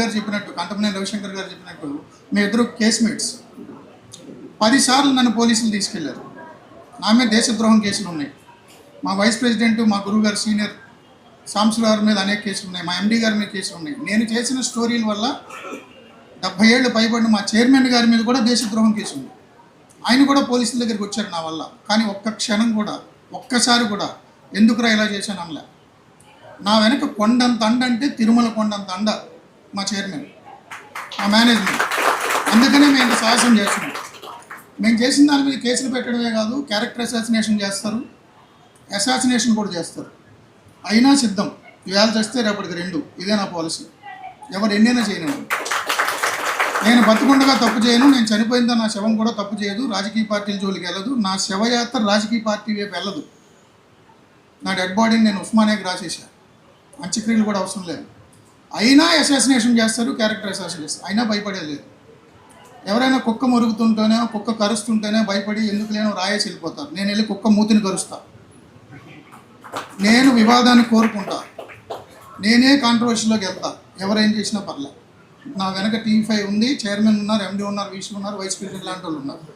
గారు చెప్పినట్టు కంటమనేని రవిశంకర్ గారు చెప్పినట్టు మీ ఇద్దరు కేస్మేట్స్ పదిసార్లు నన్ను పోలీసులు తీసుకెళ్ళారు. నా మీద దేశద్రోహం కేసులు ఉన్నాయి. మా వైస్ ప్రెసిడెంట్ మా గురువు గారు సీనియర్ సాంసుల గారి మీద అనేక కేసులు ఉన్నాయి. మా ఎండీ గారి మీద కేసులు ఉన్నాయి. నేను చేసిన స్టోరీల వల్ల డెబ్బై ఏళ్ళు పైబడిన మా చైర్మన్ గారి మీద కూడా దేశద్రోహం కేసు ఉంది ఆయన కూడా పోలీసుల దగ్గరికి వచ్చారు నా వల్ల. కానీ ఒక్క క్షణం కూడా ఒక్కసారి కూడా ఎందుకురా ఇలా చేశాను అనలే. నా వెనక కొండంత అండ అంటే తిరుమల కొండంత అండ. మా చైర్మన్ మా మేనేజ్మెంట్. అందుకనే మేము ఇంత సాహసం చేస్తున్నాం. మేము చేసిన దాని మీద కేసులు పెట్టడమే కాదు క్యారెక్టర్ అసాసినేషన్ చేస్తారు. అసాసినేషన్ కూడా చేస్తారు. అయినా సిద్ధం. ఇవాళ చేస్తే రేపటికి రెండు. ఇదే నా పాలసీ. ఎవరు ఎన్నైనా చేయనివ్వరు నేను బతుకుండగా తప్పు చేయను. నేను చనిపోయిందా నా శవం కూడా తప్పు చేయదు. రాజకీయ పార్టీల జోలికి వెళ్ళదు. నా శవయాత్ర రాజకీయ పార్టీ వైపు వెళ్ళదు. నా డెడ్ బాడీని నేను ఉస్మానియాకి రాసేసాను అంత్యక్రియలు కూడా అవసరం లేదు. అయినా అసాసినేషన్ చేస్తారు క్యారెక్టర్ అసాసినేషన్ చేస్తారు. అయినా భయపడేది లేదు. ఎవరైనా కుక్క మురుగుతుంటేనే కుక్క కరుస్తుంటేనే భయపడి ఎందుకు లేనో రాయేసి వెళ్ళిపోతారు. నేను వెళ్ళి కుక్క మూతిని కరుస్తా. నేను వివాదాన్ని కోరుకుంటా. నేనే కాంట్రవర్షీలోకి వెళ్తా. ఎవరేం చేసినా పర్లే. నా వెనక టీమ్ ఫైవ్ ఉంది చైర్మన్ ఉన్నారు ఎండీ ఉన్నారు వీసీ ఉన్నారు వైస్ ప్రెసిడెంట్ లాంటి వాళ్ళు ఉన్నారు.